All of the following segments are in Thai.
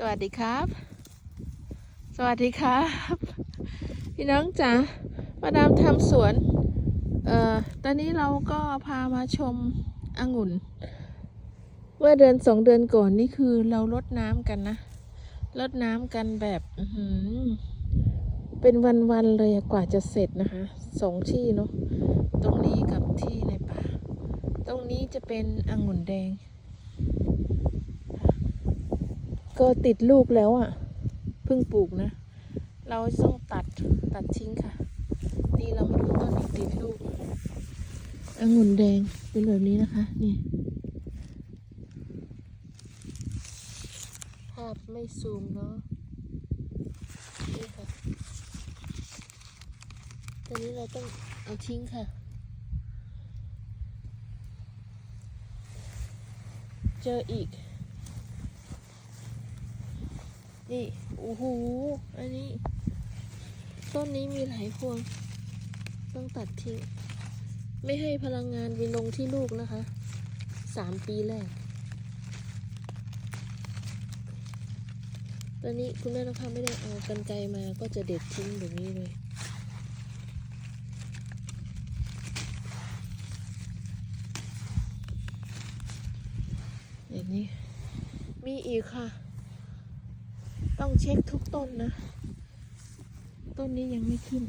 สวัสดีครับ สวัสดีครับ พี่น้องจ๋ามาดามทำสวน เอ่อ ตอนนี้เราก็พามาชมองุ่น เมื่อเดือนสองเดือนก่อนนี่คือเราลดน้ำกันนะ ลดน้ำกันแบบเป็นวันๆเลยกว่าจะเสร็จนะคะ สองที่เนาะ ตรงนี้กับที่ในป่า ตรงนี้จะเป็นองุ่นแดง ก็ติดลูกแล้วอะ่ะเพิ่งปลูกนะ เราต้องตัดตัดทิ้งค่ะ นี่เรามาดูต้นที่ติดลูกองุ่นแดงเป็นแบบนี้นะคะ นี่ภาพไม่ซูมเนาะนี่ค่ะตอนนี้เราต้องเอาทิ้งค่ะเจออีก นี่โอ้โหอันนี้ ต้นนี้มีหลายพวง ต้องตัดทิ้ง ไม่ให้พลังงานไปลงที่ลูกนะคะสามปีแรกตอนนี้คุณแม่น้องข้าไม่ได้เอากันไกรมาก็จะเด็ดทิ้งแบบนี้เลยอย่างนี้ มีอีกค่ะ ต้องเช็คทุกต้นนะ ต้นนี้ยังไม่ขึ้น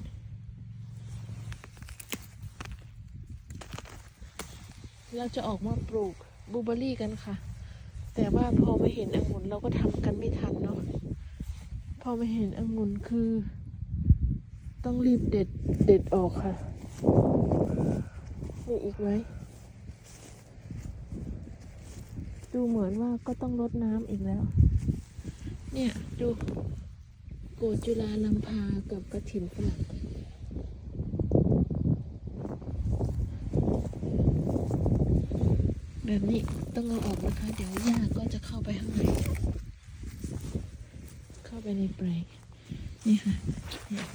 เราจะออกมาปลูกบูเบอร์รี่กันค่ะ แต่ว่าพอมาเห็นองุ่นเราก็ทำกันไม่ทันเนาะ พอมาเห็นองุ่นคือ ต้องรีบเด็ดเด็ดออกค่ะ มีอีกไหมดูเหมือนว่าก็ต้องลดน้ำอีกแล้ว เนี่ยดูโกจุลาลำพากับกระถินฝรั่งแบบนี้ต้องเอาออกนะคะ เดี๋ยวหญ้าก็จะเข้าไปข้างในเข้าไปในแปลงนี่ค่ะเนี่ย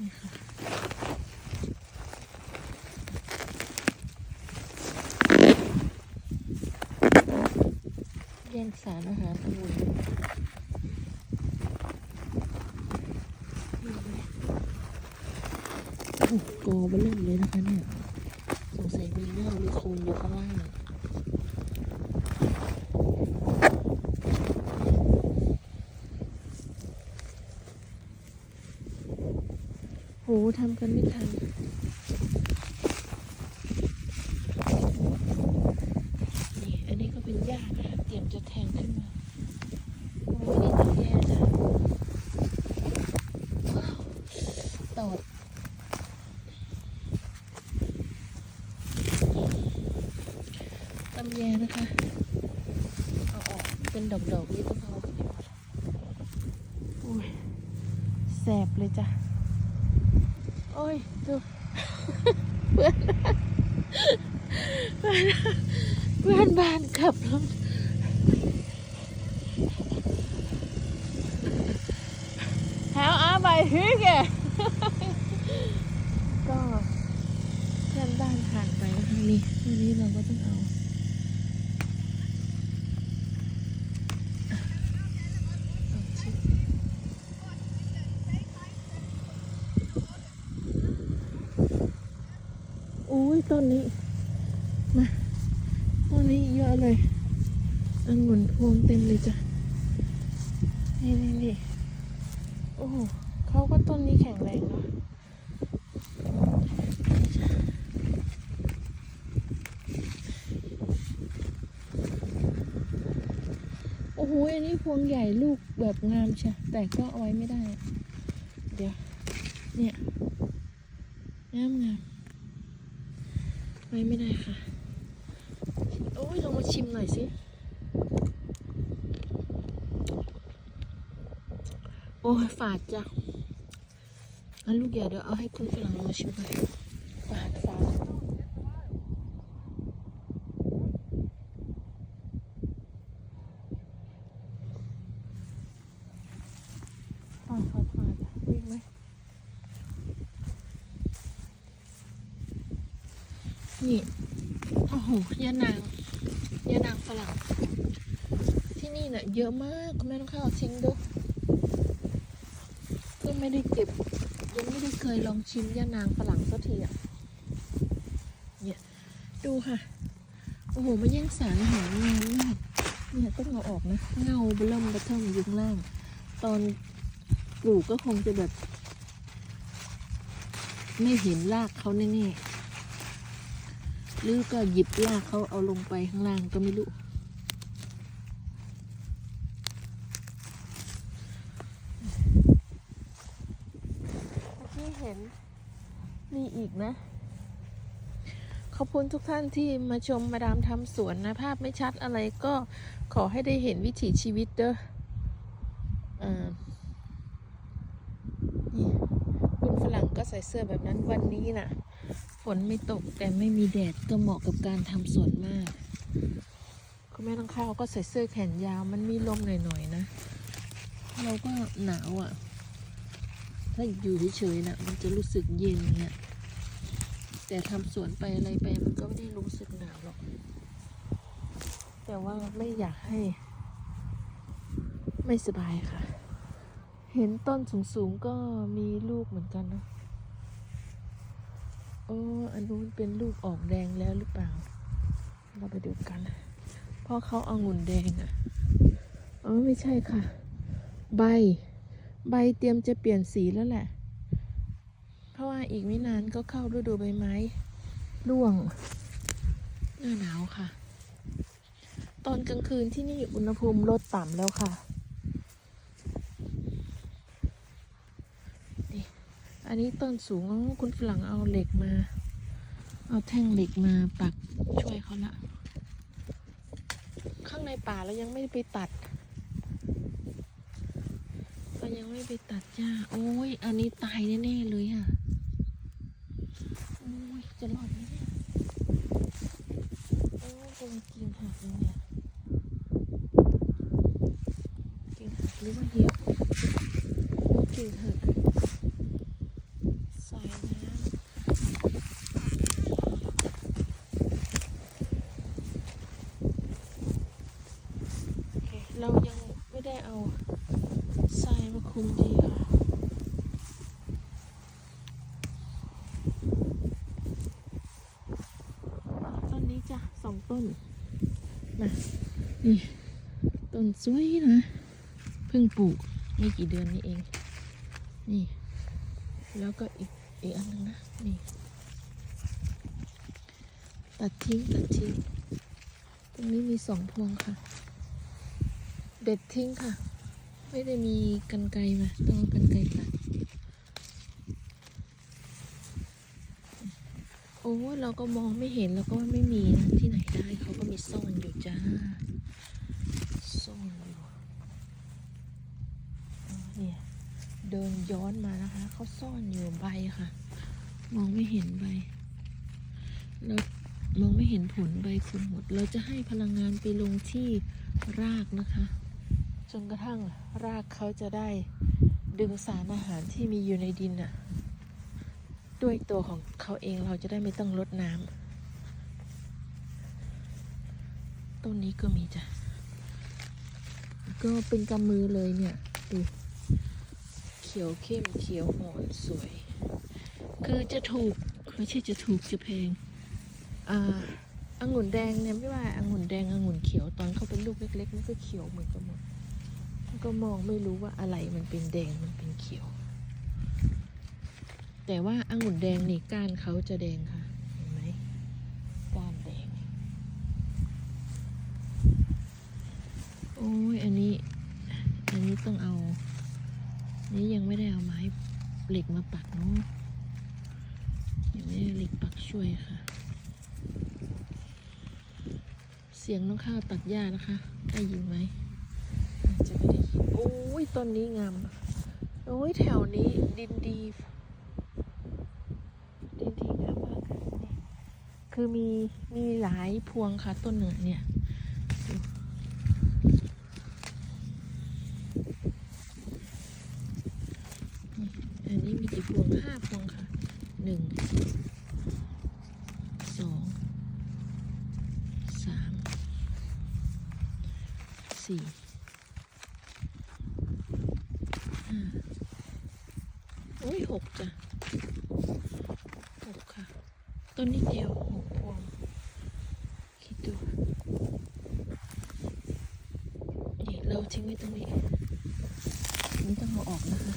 นี่ค่ะแย่งสารอาหารองุ่นโอ้โหกอเบเริ่มเลยนะคะเนี่ย สงสัยมีเน่าหรือโคลนอยู่ข้างล่างโหทำกันไม่ทัน อันนี้ก็เป็นหญ้านะคะเตรียมจะแทงขึ้นมาโอ้ยนี่ตัดแย่จ้ะว้าวตอด ตำแยนะคะ เอาออกเป็นดอกๆนี่ต้องเอาออกให้หมดโอ้ยแสบเลยจ้ะ โอ้ยดูเพื่อนเพื่อนเพื่อนบ้านขับรถหาอาใบฮึกแกก็เพื่อนบ้านผ่านไปนะคะนี่ทีนี้เราก็ต้องเอาชิ้น อุ้ย ต้นนี้ มาต้นนี้เยอะเลยองุ่นพวงเต็มเลยจ้ะ นี่นี่นี่โอ้โหเขาก็ต้นนี้แข็งแรงเนาะนี่จ้ะโอ้โห อันนี้พวงใหญ่ลูกแบบงามใช่แต่ก็เอาไว้ไม่ได้ เดี๋ยว เนี่ย งามงาม ไว้ไม่ได้ค่ะ โอ้ยลองมาชิมหน่อยสิ โอ้ยฝาดจ้ะงั้นลูกใหญ่เดี๋ยวเอาให้คุณฝรั่งลองมาชิมหน่อยฝาดฝาดฝาอยถอยถอยวิ่งไหม นี่โอ้โหยานางยานางฝรั่งที่นี่เนี่ยเยอะมากคุณแม่ต้องเข้าชิมดูก็ไม่ได้เก็บ ยังไม่ได้เคยลองชิมยานางฝรั่งสักทีอะเนี่ยดูค่ะโอ้โหมาแย่งสารอาหารงานมากเนี่ยต้องเอาออกนะเงาเบลิ่มบะเทิมอยู่ข้างล่าง ตอนปลูกก็คงจะแบบ ไม่เห็นรากเขาแน่ๆ หรือก็หยิบรากเขาเอาลงไปข้างล่างก็ไม่รู้ที่เห็นมีอีกนะ ขอบคุณทุกท่านที่มาชมมาดามทำสวนนะ ภาพไม่ชัดอะไรก็ขอให้ได้เห็นวิถีชีวิตเด้ออ่าคุณฝรั่งก็ใส่เสื้อแบบนั้นวันนี้น่ะ ฝนไม่ตกแต่ไม่มีแดดก็เหมาะกับการทำสวนมาก คุณแม่ต้องข้าวก็ใส่เสื้อแขนยาวมันมีลมหน่อยๆนะ เราก็หนาวอะ่ะ ถ้าอยู่เฉยๆนะมันจะรู้สึกเย็นเนี่ยแต่ทำสวนไปอะไรไปมันก็ไม่ได้รู้สึกหนาวหรอก แต่ว่าไม่อยากให้ ไม่สบายค่ะ เห็นต้นสูงๆก็มีลูกเหมือนกันนะ โอ้อันนู้นเป็นลูกออกแดงแล้วหรือเปล่า เราไปดูกันพราะเขาเอางุ่นแดงอะ่ะอ๋อไม่ใช่ค่ะ ใบ ใบเตรียมจะเปลี่ยนสีแล้วแหละ เพราะว่าอีกไม่นานก็เข้าฤดูใบไม้ร่วงหน้าหนาวค่ะ ตอนกลางคืนที่นี่อุณหภูมิลดต่ำแล้วค่ะ อันนี้ต้นสูงคุณฝรั่งเอาเหล็กมา เอาแท่งเหล็กมาปักช่วยเขาละ ข้างในป่าเรายังไม่ได้ไปตัดเรายังไม่ไปตัดหญ้า โอ้ย อันนี้ตายแน่ๆเลยอะ โอ้ย จะรอดไหมเนี่ย โอ้ยเป็นกิ่งหักเลยเนี่ย กิ่งหักหรือว่าเหี่ยวโอ้กิ่งหักใส่น้ำโอ เรายังไม่ได้เอาทรายมาคุมดีค่ะต้นนี้จ้ะสองต้นมานี่ต้นสวยนะเพิ่งปลูกไม่กี่เดือนนี้เอง นี่ แล้วก็อีกอีกอันหนึงนะ นี่ ตัดทิ้งตัดทิ้ง ตรงนี้มีสองพวงค่ะ เด็ดทิ้งค่ะ ไม่ได้มีกันไกมาต้องกันไกตัดโอ้เราก็มองไม่เห็นแล้วก็ไม่มีนะที่ไหนได้เขาก็มีซ่อนอยู่จ้าซ่อนอยู่เนี่ยเดินย้อนมานะคะเขาซ่อนอยู่ใบค่ะ มองไม่เห็นใบแล้ว มองไม่เห็นผลใบคุณหมด เราจะให้พลังงานไปลงที่รากนะคะ จนกระทั่งรากเขาจะได้ดึงสารอาหารที่มีอยู่ในดินอะด้วยตัวของเขาเองเราจะได้ไม่ต้องลดน้ำต้นนี้ก็มีจ้ะ ก็เป็นกำมือเลยเนี่ยดูเขียวเข้มเขียวอ่อนสวย คือจะถูก ไม่ใช่จะถูกจะแพง อ่าองุ่นแดงเนี่ยไม่ว่าองุ่นแดงองุ่นเขียวตอนเขาเป็นลูกเล็ก ๆ มันก็เขียวเหมือนกันหมดก็มองไม่รู้ว่าอะไรมันเป็นแดงมันเป็นเขียว แต่ว่าองุ่นแดงนี่ก้านเขาจะแดงค่ะเห็นไหมก้านแดง โอ้ยอันนี้ อันนี้ต้องเอา นี่ยังไม่ได้เอาไม้เหล็กมาปักเนาะยังไม่ได้เหล็กปักช่วยค่ะ เสียงน้องข้าวตัดหญ้านะคะได้ยินไหมจะไม่ได้ยินโอ้ยต้นนี้งามโอ้ยแถวนี้ดินดีดินดีงามมากคือมีมีหลายพวงค่ะต้นหนึ่งเนี่ยดู อันนี้มีกี่พวงห้าพวงค่ะหนึ่งสองสามสี่ห้า โอ้ยหกจ้ะหกค่ะ ต้นนิดเดียวหกพวง คิดดู นี่เราทิ้งไว้ตรงนี้นี่ต้องเอาออกนะคะ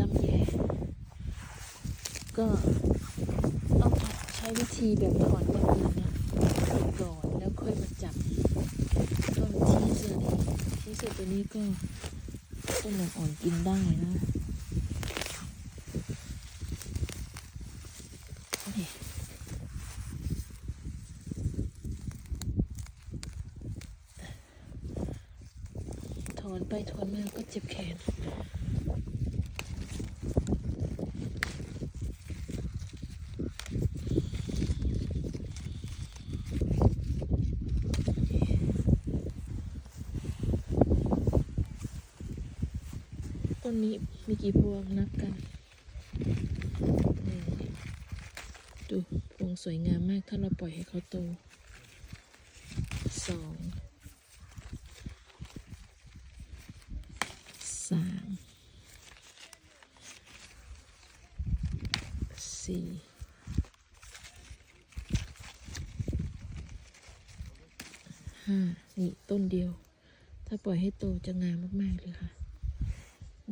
ดำแย่ก็ต้องใช้วิธีแบบถอนอย่างอื่นนะ ก่อน แล้วค่อยมาจับต้นชีเสือนี้ชีเสือตัวนี้ก็ต้นอ่อนกินได้นะถอนไปถอนมาก็เจ็บแขนนี้มีกี่พ วงนับกันดูพวงสวยงามมากถ้าเราปล่อยให้เขาโตสองสามสี่ห้านี่ต้นเดียว ถ้าปล่อยให้โตจะงามมาก ๆ เลยค่ะ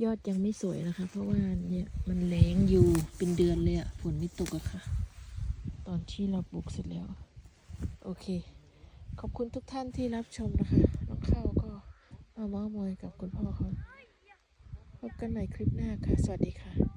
ยอดยังไม่สวยนะคะ เพราะว่าเนี่ยมันแรงอยู่เป็นเดือนเลยอะฝนไม่ตกอะค่ะ ตอนที่เราปลูกเสร็จแล้ว โอเค ขอบคุณทุกท่านที่รับชมนะคะ น้องข้าวก็มาเม้ามอยกับคุณพ่อเขาพบกันใหม่คลิปหน้าค่ะ สวัสดีค่ะ